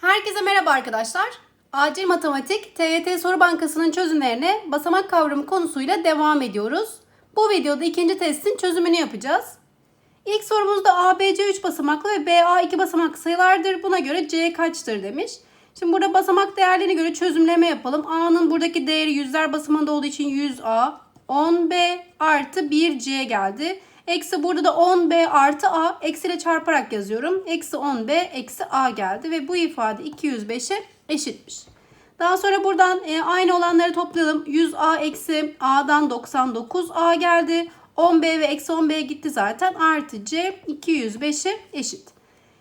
Herkese merhaba arkadaşlar. Acil Matematik TYT Soru Bankası'nın çözümlerine basamak kavramı konusuyla devam ediyoruz. Bu videoda ikinci testin çözümünü yapacağız. İlk sorumuzda ABC 3 basamaklı ve BA 2 basamaklı sayılardır. Buna göre C kaçtır demiş. Şimdi burada basamak değerlerine göre çözümleme yapalım. A'nın buradaki değeri yüzler basamağında olduğu için 100A, 10B artı 1C geldi. Eksi burada da 10B artı A eksiyle çarparak yazıyorum. Eksi 10B eksi A geldi ve bu ifade 205'e eşitmiş. Daha sonra buradan e, aynı olanları toplayalım. 100A eksi A'dan 99A geldi. 10B ve eksi 10B gitti zaten. Artı C 205'e eşit.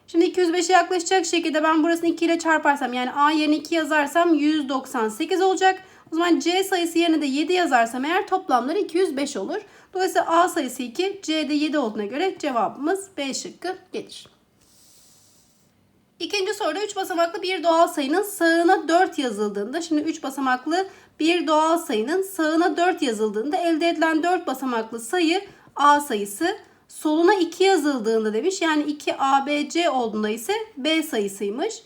Şimdi 205'e yaklaşacak şekilde ben burasını 2 ile çarparsam yani A yerine 2 yazarsam 198 olacak. O zaman C sayısı yerine de 7 yazarsam eğer toplamları 205 olur. Dolayısıyla A sayısı 2, C'de 7 olduğuna göre cevabımız B şıkkı gelir. İkinci soruda 3 basamaklı bir doğal sayının sağına 4 yazıldığında, şimdi 3 basamaklı bir doğal sayının sağına 4 yazıldığında elde edilen 4 basamaklı sayı A sayısı, soluna 2 yazıldığında demiş. Yani 2 ABC olduğunda ise B sayısıymış.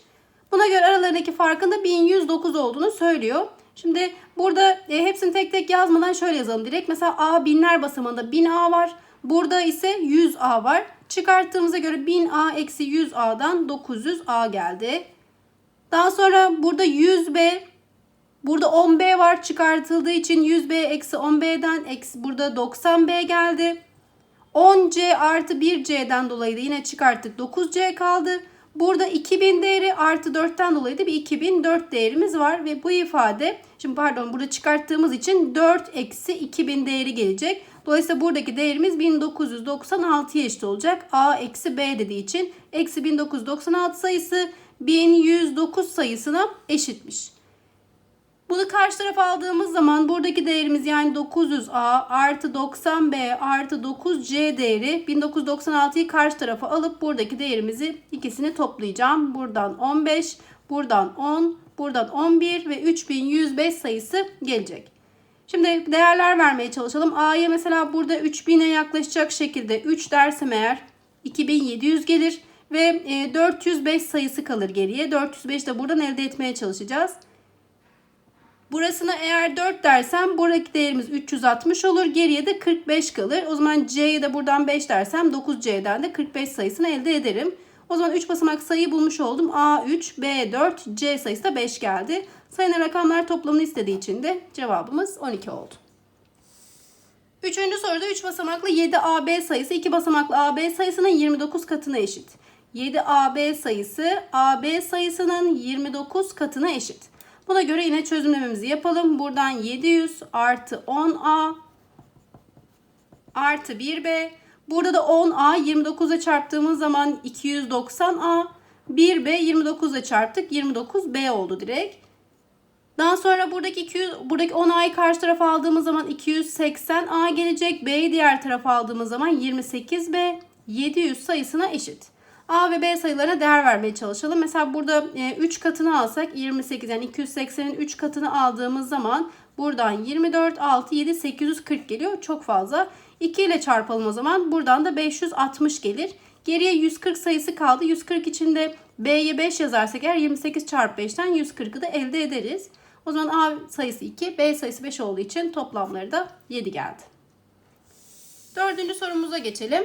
Buna göre aralarındaki farkın da 1109 olduğunu söylüyor. Şimdi burada e, hepsini tek tek yazmadan şöyle yazalım direkt. Mesela A binler basamağında 1000A var. Burada ise 100A var. Çıkarttığımıza göre 1000A eksi 100A'dan 900A geldi. Daha sonra burada 100B Burada 10B var çıkartıldığı için 100B eksi 10B'den eksi burada 90B geldi. 10C artı 1C'den dolayı da yine çıkarttık 9C kaldı. Burada 2000 değeri artı 4'ten dolayı da bir 2004 değerimiz var ve bu ifade şimdi pardon burada çıkarttığımız için 4 eksi 2000 değeri gelecek. Dolayısıyla buradaki değerimiz 1996'ya eşit olacak. A eksi B dediği için eksi 1996 sayısı 1109 sayısına eşitmiş. Bunu karşı tarafa aldığımız zaman buradaki değerimiz yani 900A artı 90B artı 9C değeri 1996'yı karşı tarafa alıp buradaki değerimizi ikisini toplayacağım. Buradan 15, buradan 10, buradan 11 ve 3105 sayısı gelecek. Şimdi değerler vermeye çalışalım. A'ya mesela burada 3000'e yaklaşacak şekilde 3 dersem eğer 2700 gelir ve 405 sayısı kalır geriye. 405 de buradan elde etmeye çalışacağız. Burasına eğer 4 dersem buradaki değerimiz 360 olur. Geriye de 45 kalır. O zaman C'ye de buradan 5 dersem 9C'den de 45 sayısını elde ederim. O zaman 3 basamak sayıyı bulmuş oldum. A3, B4, C sayısı da 5 geldi. Sayının rakamlar toplamını istediği için de cevabımız 12 oldu. Üçüncü soruda 3 basamaklı 7AB sayısı 2 basamaklı AB sayısının 29 katına eşit. 7AB sayısı AB sayısının 29 katına eşit. Buna göre yine çözümlememizi yapalım. Buradan 700 artı 10A artı 1B. Burada da 10A 29'a çarptığımız zaman 290A. 1B 29 ile çarptık. 29B oldu direkt. Daha sonra buradaki 200, buradaki 10A'yı karşı tarafa aldığımız zaman 280A gelecek. B'yi diğer tarafa aldığımız zaman 28B 700 sayısına eşit. A ve B sayılarına değer vermeye çalışalım. Mesela burada 3 katını alsak 28 yani 280'in 3 katını aldığımız zaman buradan 24, 6, 7, 840 geliyor. Çok fazla. 2 ile çarpalım o zaman. Buradan da 560 gelir. Geriye 140 sayısı kaldı. 140 içinde B'ye 5 yazarsak eğer 28 çarpı 5'ten 140'ı da elde ederiz. O zaman A sayısı 2, B sayısı 5 olduğu için toplamları da 7 geldi. Dördüncü sorumuza geçelim.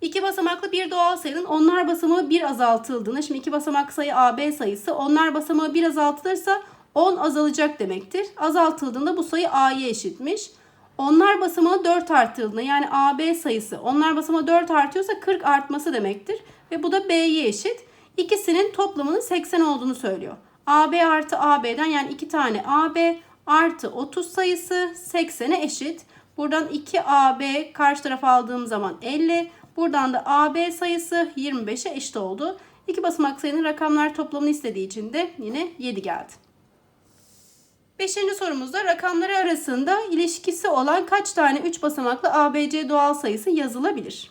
İki basamaklı bir doğal sayının onlar basamağı bir azaltıldığında, şimdi iki basamaklı sayı AB sayısı, onlar basamağı bir azaltılırsa 10 azalacak demektir. Azaltıldığında bu sayı A'ya eşitmiş. Onlar basamağı 4 arttığında yani AB sayısı onlar basamağı 4 artıyorsa 40 artması demektir. Ve bu da B'ye eşit. İkisinin toplamının 80 olduğunu söylüyor. AB artı AB'den yani 2 tane AB artı 30 sayısı 80'e eşit. Buradan 2AB karşı tarafa aldığım zaman 50. Buradan da AB sayısı 25'e eşit oldu. İki basamak sayının rakamlar toplamını istediği için de yine 7 geldi. Beşinci sorumuzda rakamları arasında ilişkisi olan kaç tane 3 basamaklı ABC doğal sayısı yazılabilir?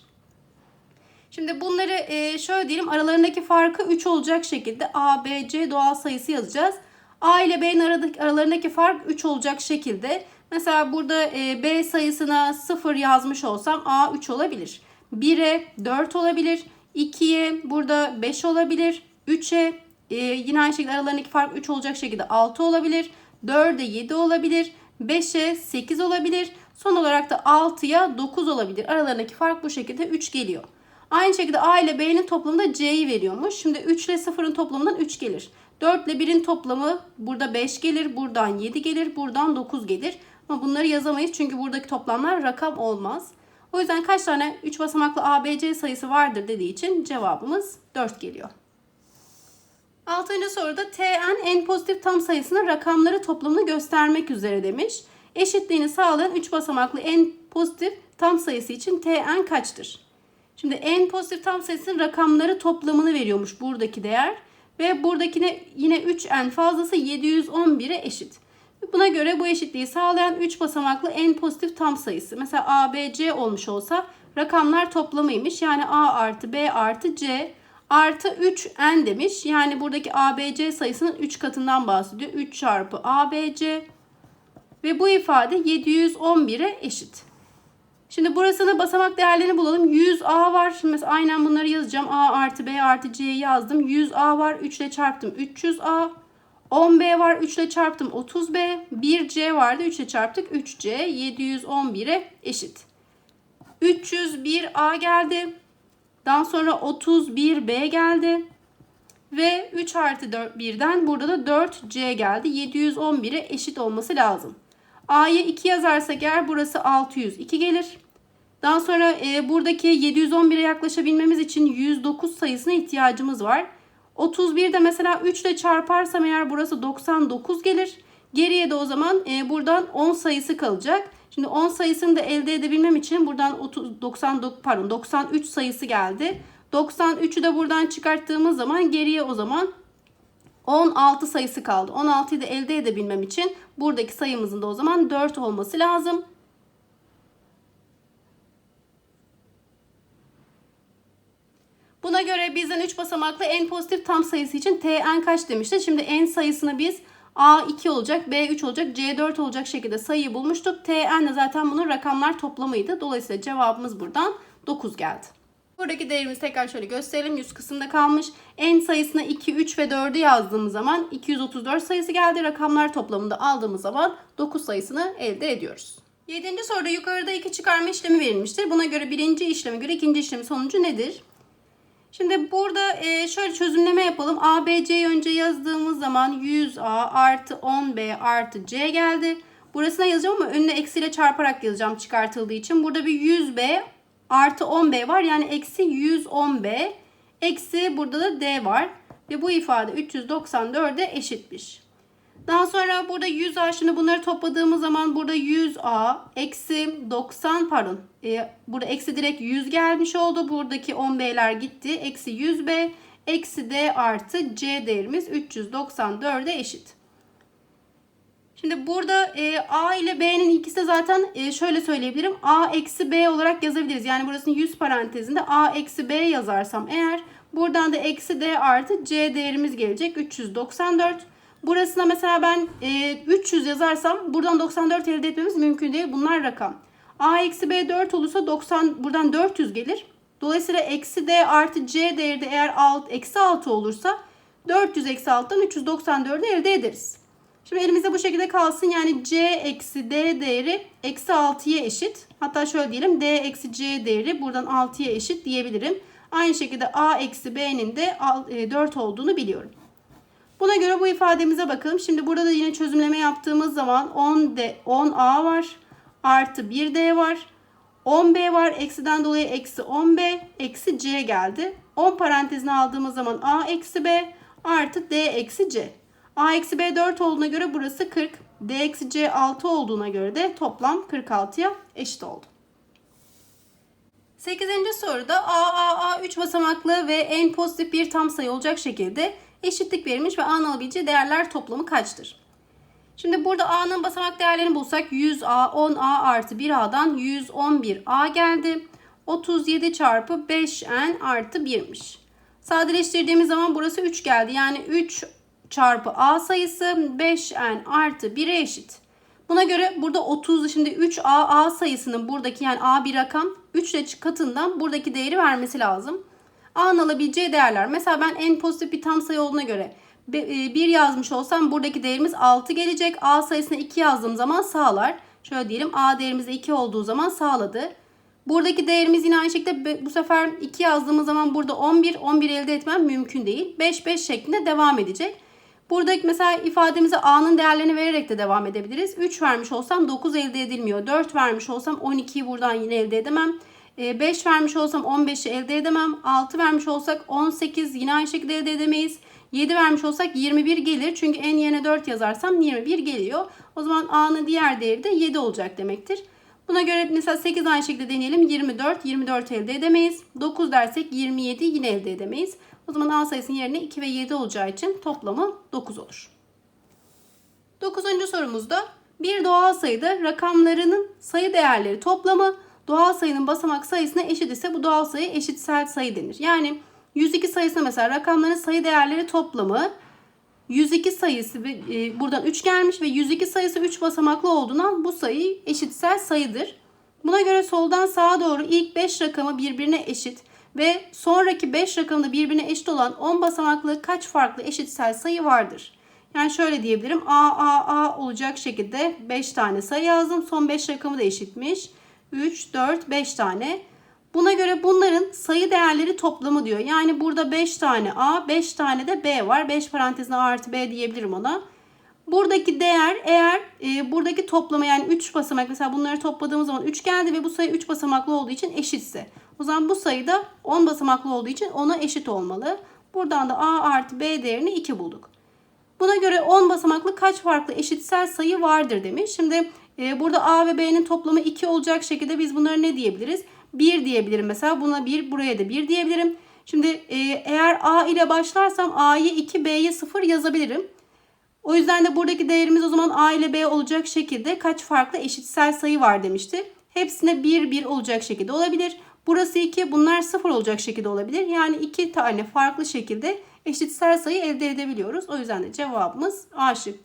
Şimdi bunları e, şöyle diyelim aralarındaki farkı 3 olacak şekilde ABC doğal sayısı yazacağız. A ile B'nin aralarındaki fark 3 olacak şekilde Mesela burada e, B sayısına 0 yazmış olsam A 3 olabilir. 1'e 4 olabilir. 2'ye burada 5 olabilir. 3'e e, yine aynı şekilde aralarındaki fark 3 olacak şekilde 6 olabilir. 4'e 7 olabilir. 5'e 8 olabilir. Son olarak da 6'ya 9 olabilir. Aralarındaki fark bu şekilde 3 geliyor. Aynı şekilde A ile B'nin toplamında C'yi veriyormuş. Şimdi 3 ile 0'ın toplamından 3 gelir. 4 ile 1'in toplamı burada 5 gelir. Buradan 7 gelir. Buradan 9 gelir. Ama bunları yazamayız çünkü buradaki toplamlar rakam olmaz. O yüzden kaç tane 3 basamaklı ABC sayısı vardır dediği için cevabımız 4 geliyor. Altıncı soruda Tn en pozitif tam sayısının rakamları toplamını göstermek üzere demiş. Eşitliğini sağlayan 3 basamaklı en pozitif tam sayısı için Tn kaçtır? Şimdi en pozitif tam sayısının rakamları toplamını veriyormuş buradaki değer. Ve buradakine yine 3n fazlası 711'e eşit. Buna göre bu eşitliği sağlayan 3 basamaklı en pozitif tam sayısı. Mesela A, B, C olmuş olsa rakamlar toplamıymış. Yani A artı B artı C artı 3n demiş. Yani buradaki ABC sayısının 3 katından bahsediyor. 3 çarpı ABC ve bu ifade 711'e eşit. Şimdi burasını basamak değerlerini bulalım. 100A var. Şimdi mesela aynen bunları yazacağım. A artı B artı C'yi yazdım. 100A var. 3 ile çarptım. 300A. 10B var. 3 ile çarptım. 30B. 1C vardı. 3 ile çarptık. 3C 711'e eşit. 301A geldi. Daha sonra 31B geldi. Ve 3 artı 4, 1'den burada da 4C geldi. 711'e eşit olması lazım. A'yı 2 yazarsak eğer burası 602 gelir. Daha sonra e, buradaki 711'e yaklaşabilmemiz için 109 sayısına ihtiyacımız var. 31 de mesela 3 ile çarparsam eğer burası 99 gelir. Geriye de o zaman e, buradan 10 sayısı kalacak. Şimdi 10 sayısını da elde edebilmem için buradan 30, 99 pardon 93 sayısı geldi. 93'ü de buradan çıkarttığımız zaman geriye o zaman 16 sayısı kaldı. 16'yı da elde edebilmem için buradaki sayımızın da o zaman 4 olması lazım. Buna göre bizden 3 basamaklı en pozitif tam sayısı için Tn kaç demişti? Şimdi n sayısını biz A2 olacak, B3 olacak, C4 olacak şekilde sayıyı bulmuştuk. Tn de zaten bunun rakamlar toplamıydı. Dolayısıyla cevabımız buradan 9 geldi. Buradaki değerimizi tekrar şöyle gösterelim. 100 kısımda kalmış. En sayısına 2, 3 ve 4'ü yazdığımız zaman 234 sayısı geldi. Rakamlar toplamında aldığımız zaman 9 sayısını elde ediyoruz. 7. soruda yukarıda 2 çıkarma işlemi verilmiştir. Buna göre birinci işleme göre ikinci işlemin sonucu nedir? Şimdi burada e, şöyle çözümleme yapalım. A, B, C'yi önce yazdığımız zaman 100A artı 10B artı C geldi. Burasına yazacağım ama önüne eksiyle çarparak yazacağım çıkartıldığı için. Burada bir 100B artı 10B var. Yani eksi 110B. Eksi burada da D var. Ve bu ifade 394'e eşitmiş. Daha sonra burada 100A şimdi bunları topladığımız zaman burada 100A eksi 90 pardon e, burada eksi direkt 100 gelmiş oldu. Buradaki 10B'ler gitti. Eksi 100B eksi D artı C değerimiz 394'e eşit. Şimdi burada e, A ile B'nin ikisi de zaten e, şöyle söyleyebilirim. A eksi B olarak yazabiliriz. Yani burasının 100 parantezinde A eksi B yazarsam eğer buradan da eksi D artı C değerimiz gelecek. 394. Burasına mesela ben e, 300 yazarsam buradan 94 elde etmemiz mümkün değil. Bunlar rakam. A eksi B 4 olursa 90 buradan 400 gelir. Dolayısıyla eksi D artı C değeri de eğer alt, eksi 6 olursa 400 eksi 6'dan 394'ü elde ederiz. Şimdi elimizde bu şekilde kalsın. Yani C eksi D değeri eksi 6'ya eşit. Hatta şöyle diyelim D eksi C değeri buradan 6'ya eşit diyebilirim. Aynı şekilde A eksi B'nin de 4 e, olduğunu biliyorum. Buna göre bu ifademize bakalım. Şimdi burada da yine çözümleme yaptığımız zaman 10 D, 10A var. Artı 1D var. 10B var. Eksiden dolayı eksi 10B. Eksi C geldi. 10 parantezine aldığımız zaman A eksi B artı D eksi C. A eksi B 4 olduğuna göre burası 40. D eksi C 6 olduğuna göre de toplam 46'ya eşit oldu. 8. soruda A, A, A 3 basamaklı ve en pozitif bir tam sayı olacak şekilde eşitlik verilmiş ve A'nın alabileceği değerler toplamı kaçtır? Şimdi burada A'nın basamak değerlerini bulsak 100A, 10A artı 1A'dan 111A geldi. 37 çarpı 5N artı 1'miş. Sadeleştirdiğimiz zaman burası 3 geldi. Yani 3 çarpı A sayısı 5N artı 1'e eşit. Buna göre burada 30 şimdi 3A A sayısının buradaki yani A bir rakam 3 ile katından buradaki değeri vermesi lazım. A'nın alabileceği değerler. Mesela ben en pozitif bir tam sayı olduğuna göre 1 yazmış olsam buradaki değerimiz 6 gelecek. A sayısına 2 yazdığım zaman sağlar. Şöyle diyelim A değerimiz 2 olduğu zaman sağladı. Buradaki değerimiz yine aynı şekilde bu sefer 2 yazdığımız zaman burada 11. 11 elde etmem mümkün değil. 5 5 şeklinde devam edecek. Buradaki mesela ifademize A'nın değerlerini vererek de devam edebiliriz. 3 vermiş olsam 9 elde edilmiyor. 4 vermiş olsam 12'yi buradan yine elde edemem. 5 vermiş olsam 15'i elde edemem. 6 vermiş olsak 18 yine aynı şekilde elde edemeyiz. 7 vermiş olsak 21 gelir. Çünkü en yerine 4 yazarsam 21 geliyor. O zaman A'nın diğer değeri de 7 olacak demektir. Buna göre mesela 8 aynı şekilde deneyelim. 24. 24 elde edemeyiz. 9 dersek 27 yine elde edemeyiz. O zaman A sayısının yerine 2 ve 7 olacağı için toplamı 9 olur. 9. sorumuzda bir doğal sayıda rakamlarının sayı değerleri toplamı doğal sayının basamak sayısına eşit ise bu doğal sayı eşitsel sayı denir. Yani 102 sayısına mesela rakamların sayı değerleri toplamı 102 sayısı e, buradan 3 gelmiş ve 102 sayısı 3 basamaklı olduğundan bu sayı eşitsel sayıdır. Buna göre soldan sağa doğru ilk 5 rakamı birbirine eşit ve sonraki 5 rakamı da birbirine eşit olan 10 basamaklı kaç farklı eşitsel sayı vardır? Yani şöyle diyebilirim. A, A, A olacak şekilde 5 tane sayı yazdım. Son 5 rakamı da eşitmiş. 3, 4, 5 tane. Buna göre bunların sayı değerleri toplamı diyor. Yani burada 5 tane A, 5 tane de B var. 5 parantezine A artı B diyebilirim ona. Buradaki değer eğer e, buradaki toplama yani 3 basamak mesela bunları topladığımız zaman 3 geldi ve bu sayı 3 basamaklı olduğu için eşitse. O zaman bu sayı da 10 basamaklı olduğu için ona eşit olmalı. Buradan da A artı B değerini 2 bulduk. Buna göre 10 basamaklı kaç farklı eşitsel sayı vardır demiş. Şimdi e, burada A ve B'nin toplamı 2 olacak şekilde biz bunları ne diyebiliriz? 1 diyebilirim mesela. Buna 1, buraya da 1 diyebilirim. Şimdi e, eğer A ile başlarsam A'yı 2, B'ye 0 yazabilirim. O yüzden de buradaki değerimiz o zaman A ile B olacak şekilde kaç farklı eşitsel sayı var demişti. Hepsine 1, 1 olacak şekilde olabilir. Burası 2, bunlar 0 olacak şekilde olabilir. Yani 2 tane farklı şekilde eşitsel sayı elde edebiliyoruz. O yüzden de cevabımız A şık,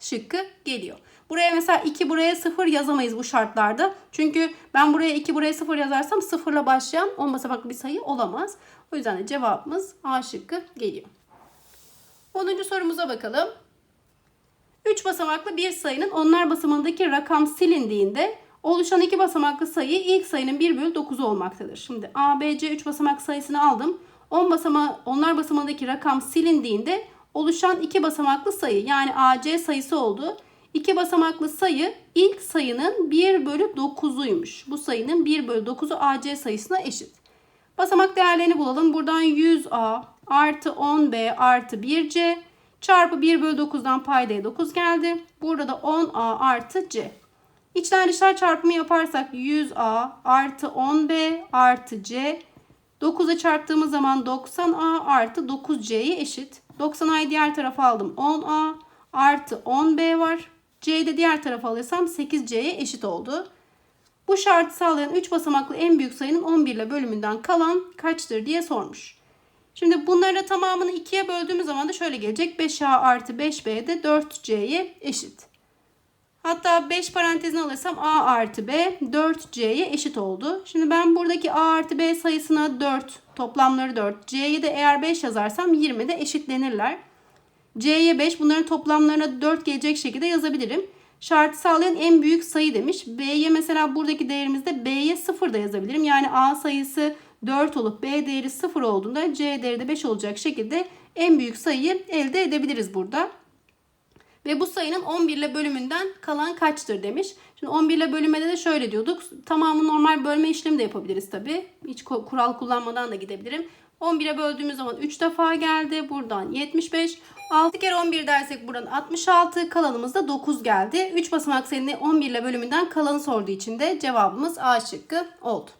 şıkkı geliyor. Buraya mesela 2 buraya 0 yazamayız bu şartlarda. Çünkü ben buraya 2 buraya 0 yazarsam 0 ile başlayan 10 basamaklı bir sayı olamaz. O yüzden de cevabımız A şıkkı geliyor. 10. sorumuza bakalım. 3 basamaklı bir sayının onlar basamağındaki rakam silindiğinde oluşan 2 basamaklı sayı ilk sayının 1 bölü 9 olmaktadır. Şimdi A, B, C 3 basamak sayısını aldım. 10 basama onlar basamağındaki rakam silindiğinde oluşan 2 basamaklı sayı yani AC sayısı oldu. 2 basamaklı sayı ilk sayının 1 bölü 9'uymuş. Bu sayının 1 bölü 9'u AC sayısına eşit. Basamak değerlerini bulalım. Buradan 100A artı 10B artı 1C çarpı 1 bölü 9'dan paydaya 9 geldi. Burada da 10A artı C. İçler dışlar çarpımı yaparsak 100A artı 10B artı C 9'a çarptığımız zaman 90A artı 9C'ye eşit. 90A'yı diğer tarafa aldım. 10A artı 10B var. C'yi de diğer tarafa alırsam 8C'ye eşit oldu. Bu şartı sağlayan 3 basamaklı en büyük sayının 11 ile bölümünden kalan kaçtır diye sormuş. Şimdi bunları tamamını 2'ye böldüğümüz zaman da şöyle gelecek. 5A artı 5B de 4C'ye eşit. Hatta 5 parantezine alırsam A artı B 4C'ye eşit oldu. Şimdi ben buradaki A artı B sayısına 4 toplamları 4. C'ye de eğer 5 yazarsam 20 de eşitlenirler. C'ye 5 bunların toplamlarına 4 gelecek şekilde yazabilirim. Şartı sağlayan en büyük sayı demiş. B'ye mesela buradaki değerimizde B'ye 0 da yazabilirim. Yani A sayısı 4 olup B değeri 0 olduğunda C değeri de 5 olacak şekilde en büyük sayıyı elde edebiliriz burada. Ve bu sayının 11 ile bölümünden kalan kaçtır demiş. Şimdi 11 ile bölümede de şöyle diyorduk. Tamamı normal bölme işlemi de yapabiliriz tabi. Hiç kural kullanmadan da gidebilirim. 11'e böldüğümüz zaman 3 defa geldi. Buradan 75. 6 kere 11 dersek buradan 66. Kalanımızda 9 geldi. 3 basamak sayının 11 ile bölümünden kalanı sorduğu için de cevabımız A şıkkı oldu.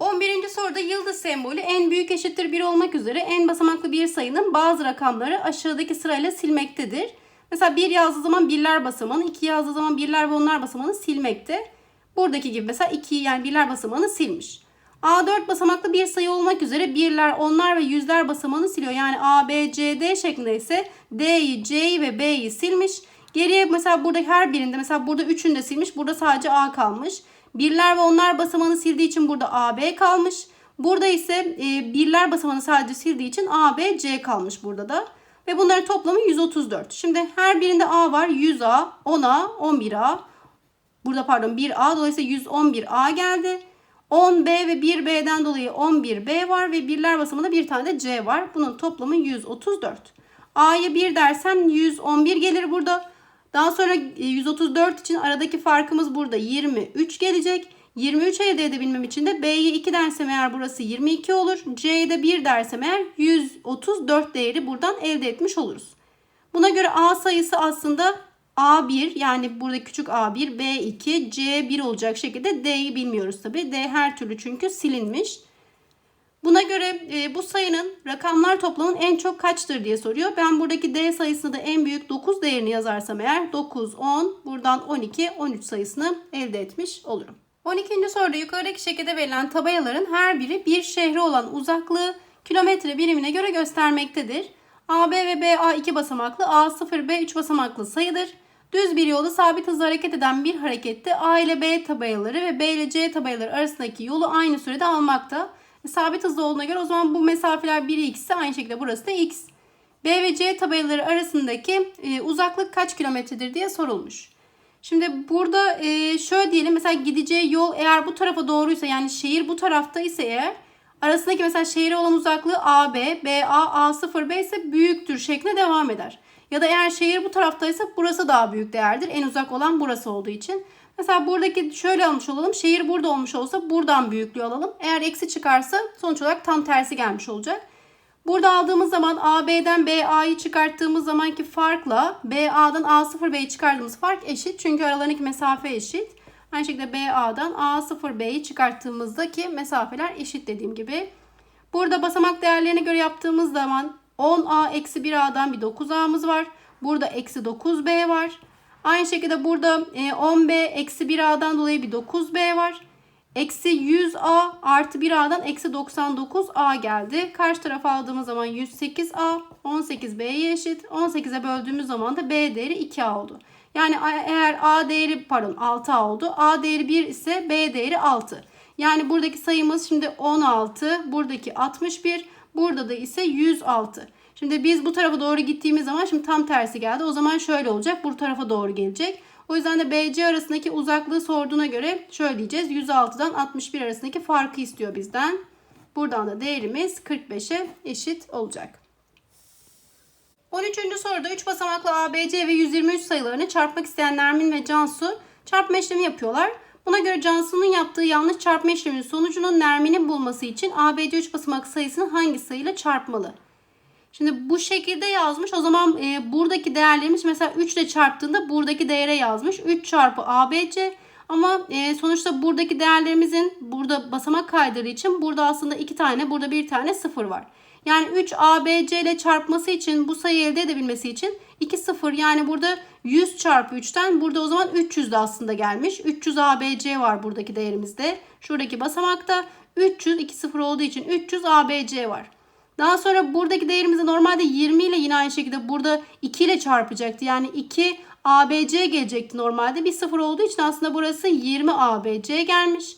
11. soruda yıldız sembolü en büyük eşittir 1 olmak üzere en basamaklı bir sayının bazı rakamları aşağıdaki sırayla silmektedir. Mesela 1 yazdığı zaman birler basamağını, 2 yazdığı zaman birler ve onlar basamağını silmekte. Buradaki gibi mesela 2 yani birler basamağını silmiş. A4 basamaklı bir sayı olmak üzere birler, onlar ve yüzler basamağını siliyor. Yani A, B, C, D şeklinde ise D'yi, C'yi ve B'yi silmiş. Geriye mesela burada her birinde mesela burada üçünü de silmiş. Burada sadece A kalmış. Birler ve onlar basamağını sildiği için burada AB kalmış. Burada ise e, birler basamağını sadece sildiği için A, B, C kalmış burada da. Ve bunların toplamı 134. Şimdi her birinde A var. 100A, 10A, 11A. Burada pardon 1A dolayısıyla 111A geldi. 10B ve 1B'den dolayı 11B var ve birler basamında bir tane de C var. Bunun toplamı 134. A'ya 1 dersem 111 gelir burada. Daha sonra 134 için aradaki farkımız burada 23 gelecek. 23 elde edebilmem için de B'ye 2 dersem eğer burası 22 olur. C'ye de 1 dersem eğer 134 değeri buradan elde etmiş oluruz. Buna göre A sayısı aslında A1 yani burada küçük A1, B2, C1 olacak şekilde D'yi bilmiyoruz tabi. D her türlü çünkü silinmiş. Buna göre e, bu sayının rakamlar toplamının en çok kaçtır diye soruyor. Ben buradaki D sayısını da en büyük 9 değerini yazarsam eğer 9, 10, buradan 12, 13 sayısını elde etmiş olurum. 12. soruda yukarıdaki şekilde verilen tabelaların her biri bir şehre olan uzaklığı kilometre birimine göre göstermektedir. AB ve BA 2 basamaklı, A0, B 3 basamaklı sayıdır. Düz bir yolda sabit hızla hareket eden bir harekette A ile B tabelaları ve B ile C tabelaları arasındaki yolu aynı sürede almakta. E, sabit hızlı olduğuna göre o zaman bu mesafeler 1'i x ise aynı şekilde burası da x. B ve C tabelaları arasındaki e, uzaklık kaç kilometredir diye sorulmuş. Şimdi burada e, şöyle diyelim mesela gideceği yol eğer bu tarafa doğruysa yani şehir bu tarafta ise eğer arasındaki mesela şehire olan uzaklığı AB, BA, A0B ise büyüktür şeklinde devam eder. Ya da eğer şehir bu taraftaysa burası daha büyük değerdir. En uzak olan burası olduğu için. Mesela buradaki şöyle almış olalım. Şehir burada olmuş olsa buradan büyüklüğü alalım. Eğer eksi çıkarsa sonuç olarak tam tersi gelmiş olacak. Burada aldığımız zaman AB'den BA'yı çıkarttığımız zamanki farkla BA'dan A0B'yi çıkardığımız fark eşit. Çünkü aralarındaki mesafe eşit. Aynı şekilde BA'dan A0B'yi çıkarttığımızdaki mesafeler eşit dediğim gibi. Burada basamak değerlerine göre yaptığımız zaman 10A eksi 1A'dan bir 9A'mız var. Burada eksi 9B var. Aynı şekilde burada 10B eksi 1A'dan dolayı bir 9B var. Eksi 100A artı 1A'dan eksi 99A geldi. Karşı tarafa aldığımız zaman 108A 18B'ye eşit. 18'e böldüğümüz zaman da B değeri 2A oldu. Yani eğer A değeri pardon 6A oldu. A değeri 1 ise B değeri 6. Yani buradaki sayımız şimdi 16. Buradaki 61. Burada da ise 106. Şimdi biz bu tarafa doğru gittiğimiz zaman şimdi tam tersi geldi. O zaman şöyle olacak. Bu tarafa doğru gelecek. O yüzden de BC arasındaki uzaklığı sorduğuna göre şöyle diyeceğiz. 106'dan 61 arasındaki farkı istiyor bizden. Buradan da değerimiz 45'e eşit olacak. 13. soruda 3 basamaklı ABC ve 123 sayılarını çarpmak isteyen Nermin ve Cansu çarpma işlemi yapıyorlar. Buna göre Cansu'nun yaptığı yanlış çarpma işleminin sonucunun Nermin'in bulması için ABC 3 basamak sayısını hangi sayıyla çarpmalı? Şimdi bu şekilde yazmış. O zaman e, buradaki değerlerimiz mesela 3 ile çarptığında buradaki değere yazmış. 3 çarpı ABC ama e, sonuçta buradaki değerlerimizin burada basamak kaydırdığı için burada aslında 2 tane burada bir tane 0 var. Yani 3 ABC ile çarpması için bu sayıyı elde edebilmesi için 2 0 yani burada 100 çarpı 3'ten burada o zaman 300 de aslında gelmiş. 300 ABC var buradaki değerimizde. Şuradaki basamakta 300 2 0 olduğu için 300 ABC var. Daha sonra buradaki değerimizi normalde 20 ile yine aynı şekilde burada 2 ile çarpacaktı. Yani 2 ABC gelecekti normalde. Bir sıfır olduğu için aslında burası 20 ABC gelmiş.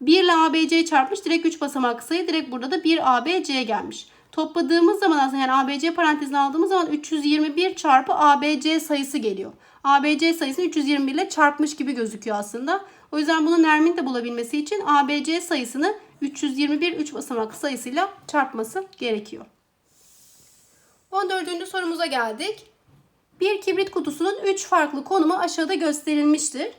1 ile ABC'yi çarpmış. Direkt 3 basamak sayı. Direkt burada da 1 ABC gelmiş. Topladığımız zaman aslında yani ABC parantezine aldığımız zaman 321 çarpı ABC sayısı geliyor. ABC sayısını 321 ile çarpmış gibi gözüküyor aslında. O yüzden bunu Nermin de bulabilmesi için ABC sayısını 321 3 basamaklı sayısıyla çarpması gerekiyor. 14. sorumuza geldik. Bir kibrit kutusunun 3 farklı konumu aşağıda gösterilmiştir.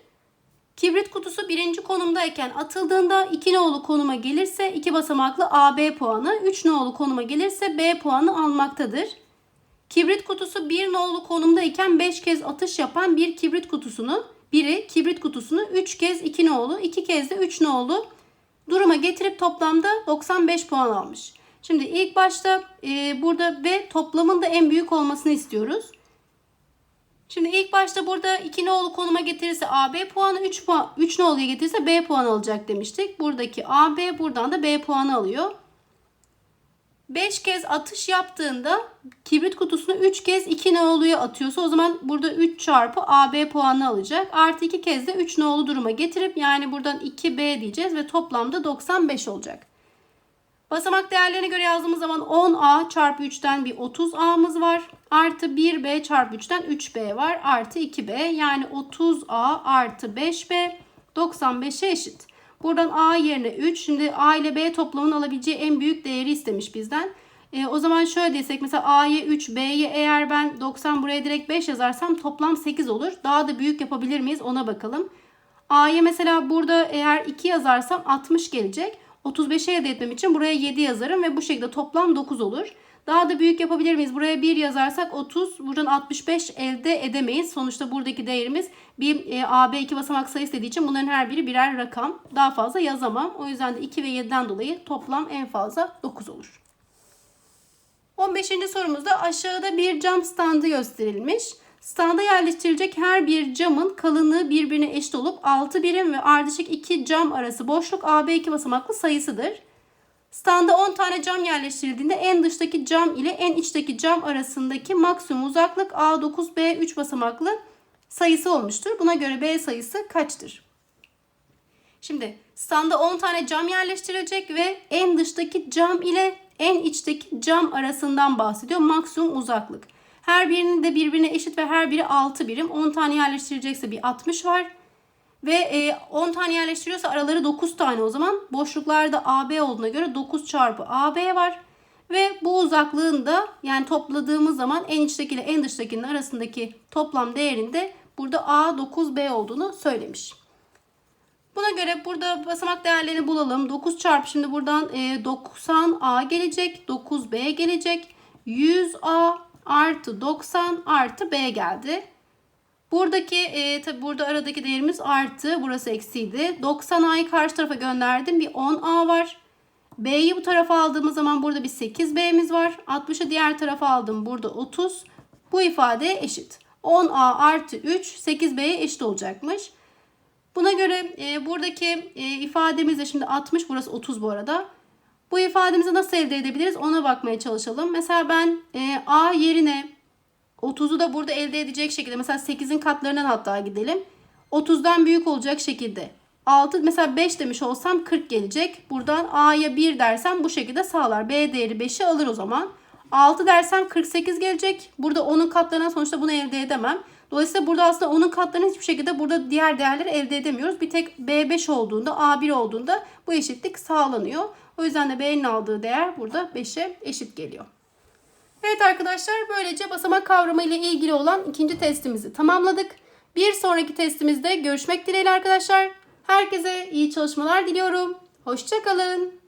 Kibrit kutusu birinci konumdayken atıldığında 2 nolu konuma gelirse 2 basamaklı AB puanı, 3 nolu konuma gelirse B puanı almaktadır. Kibrit kutusu 1 nolu konumdayken 5 kez atış yapan bir kibrit kutusunu, biri kibrit kutusunu 3 kez 2 nolu, 2 kez de 3 nolu duruma getirip toplamda 95 puan almış. Şimdi ilk başta e, burada ve toplamın da en büyük olmasını istiyoruz. Şimdi ilk başta burada 2 nolu konuma getirirse AB puanı 3 puan 3 noluya getirirse B puan alacak demiştik. Buradaki AB buradan da B puanı alıyor. 5 kez atış yaptığında kibrit kutusunu 3 kez 2 noluya atıyorsa o zaman burada 3 çarpı AB puanını alacak. Artı 2 kez de 3 nolu duruma getirip yani buradan 2B diyeceğiz ve toplamda 95 olacak. Basamak değerlerine göre yazdığımız zaman 10A çarpı 3'ten bir 30A'mız var. Artı 1B çarpı 3'ten 3B var. Artı 2B yani 30A artı 5B 95'e eşit. Buradan A yerine 3. Şimdi A ile B toplamının alabileceği en büyük değeri istemiş bizden. E, o zaman şöyle desek mesela A'ya 3, B'ye eğer ben 90 buraya direkt 5 yazarsam toplam 8 olur. Daha da büyük yapabilir miyiz ona bakalım. A'ya mesela burada eğer 2 yazarsam 60 gelecek. 35'e elde etmem için buraya 7 yazarım ve bu şekilde toplam 9 olur. Daha da büyük yapabilir miyiz? Buraya 1 yazarsak 30, buradan 65 elde edemeyiz. Sonuçta buradaki değerimiz bir e, AB 2 basamak sayısı dediği için bunların her biri birer rakam. Daha fazla yazamam. O yüzden de 2 ve 7'den dolayı toplam en fazla 9 olur. 15. sorumuzda aşağıda bir cam standı gösterilmiş. Standa yerleştirilecek her bir camın kalınlığı birbirine eşit olup 6 birim ve ardışık 2 cam arası boşluk AB2 basamaklı sayısıdır. Standa 10 tane cam yerleştirildiğinde en dıştaki cam ile en içteki cam arasındaki maksimum uzaklık A9B3 basamaklı sayısı olmuştur. Buna göre B sayısı kaçtır? Şimdi standa 10 tane cam yerleştirilecek ve en dıştaki cam ile en içteki cam arasından bahsediyor. Maksimum uzaklık. Her birinin de birbirine eşit ve her biri 6 birim. 10 tane yerleştirilecekse bir 60 var. Ve 10 tane yerleştiriyorsa araları 9 tane o zaman. Boşluklarda AB olduğuna göre 9 çarpı AB var. Ve bu uzaklığın da yani topladığımız zaman en içteki ile en dıştakinin arasındaki toplam değerinde burada A9B olduğunu söylemiş. Buna göre burada basamak değerlerini bulalım. 9 çarpı şimdi buradan 90A gelecek. 9B gelecek. 100A artı 90 artı B geldi. Buradaki e, tabi burada aradaki değerimiz artı. Burası eksiydi. 90A'yı karşı tarafa gönderdim. Bir 10A var. B'yi bu tarafa aldığımız zaman burada bir 8B'miz var. 60'ı diğer tarafa aldım. Burada 30. Bu ifade eşit. 10A artı 3 8B'ye eşit olacakmış. Buna göre e, buradaki e, ifademiz de şimdi 60 burası 30 bu arada. Bu ifademizi nasıl elde edebiliriz ona bakmaya çalışalım. Mesela ben e, A yerine 30'u da burada elde edecek şekilde mesela 8'in katlarından hatta gidelim. 30'dan büyük olacak şekilde. 6 mesela 5 demiş olsam 40 gelecek. Buradan A'ya 1 dersem bu şekilde sağlar. B değeri 5'i alır o zaman. 6 dersem 48 gelecek. Burada 10'un katlarından sonuçta bunu elde edemem. Dolayısıyla burada aslında 10'un katlarını hiçbir şekilde burada diğer değerleri elde edemiyoruz. Bir tek B5 olduğunda A1 olduğunda bu eşitlik sağlanıyor. O yüzden de B'nin aldığı değer burada 5'e eşit geliyor. Evet arkadaşlar böylece basamak kavramı ile ilgili olan ikinci testimizi tamamladık. Bir sonraki testimizde görüşmek dileğiyle arkadaşlar. Herkese iyi çalışmalar diliyorum. Hoşçakalın.